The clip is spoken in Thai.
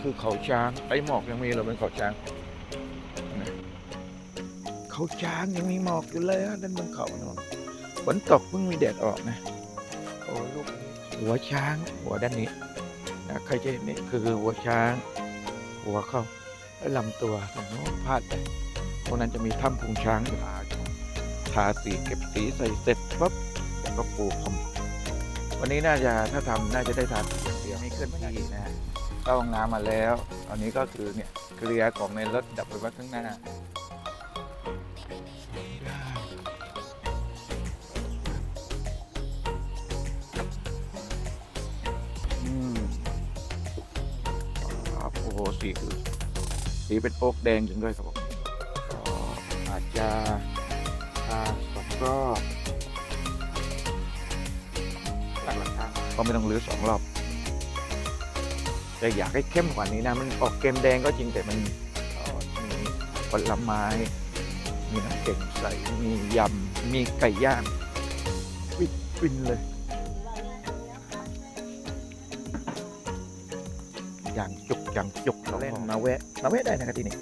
คือเขาช้างไอ้หมอกยังมีเราเป็นเขาช้างเขาช้างยังมีหมอกอยู่เลยอะนั่นบนเขาโนนฝนตกเพิ่งมีแดดออกนะโอ้ลูกหัวช้างหัวด้านนี้นะใครจะเห็นนี่คือหัวช้าง หัวเข้าแล้วลำตัวตรงโน้นพาดไปตรงนั้นจะมีถ้ำพุงช้างอยู่ทาสีเก็บสีใส่เสร็จปั๊บแล้วก็ปูพรม วันนี้น่าจะถ้าทำน่าจะได้ทานอย่างเดียวไม่เคลื่อนที่นะเข้าห้องน้ำมาแล้วตอนนี้ก็คือเนี่ยเกลียร์ของในรถดับไปไว้ข้างหน้า อืมครับโอ้โหสีคือสีเป็นโป๊กแดงจริงด้วยครับผมก็อาจจะทาสองรอบ ก็ไม่ต้องรื้อสองรอบ แต่อยากให้เข้มกว่านี้นะ มันออกเกมแดงก็จริงแต่มันมีผลไม้ มีน้ำเก่งใส มียำ มีไก่ย่างวิดฟินเลย อย่างจุกอย่างจุกเราเล่นมาแวะมาแวะได้นะครับที่นี่